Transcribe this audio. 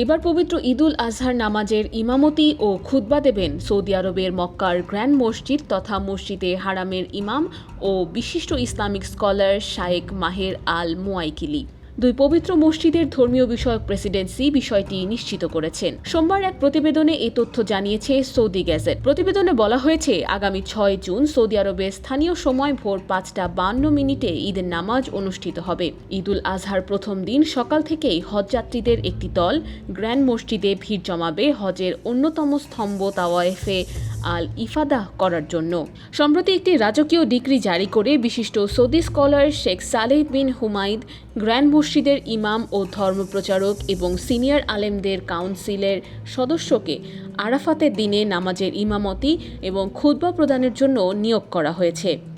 এবার পবিত্র ঈদুল আজহার নামাজের ইমামতি ও খুতবা দেবেন সৌদি আরবের মক্কার গ্র্যান্ড মসজিদ তথা মসজিদে হারামের ইমাম ও বিশিষ্ট ইসলামিক স্কলার শায়েক মাহের আল মুয়াইকিলি। দুই পবিত্র মসজিদের ধর্মীয় বিষয়ক প্রেসিডেন্সি বিষয়টি নিশ্চিত করেছেন। সোমবার এক প্রতিবেদনে এই তথ্য জানিয়েছে সৌদি গ্যাজেট। প্রতিবেদনে বলা হয়েছে, আগামী ছয় জুন সৌদি আরবের স্থানীয় সময় ভোর পাঁচটা বান্ন মিনিটে ঈদের নামাজ অনুষ্ঠিত হবে। ঈদুল আজহার প্রথম দিন সকাল থেকেই হজযাত্রীদের একটি দল গ্র্যান্ড মসজিদে ভিড় জমাবে। হজের অন্যতম স্তম্ভ তাওয়ায়েফে আল ইফাদাহ করার জন্য। সম্প্রতি একটি রাজকীয় ডিগ্রি জারি করে বিশিষ্ট Saudi scholar Sheikh Saleh bin Humaid grand মসজিদের ইমাম ও ধর্মপ্রচারক এবং সিনিয়র আলেমদের কাউন্সিলের সদস্যকে আরাফাতের দিনে নামাজের ইমামতি এবং খুতবা প্রদানের জন্য নিয়োগ করা হয়েছে।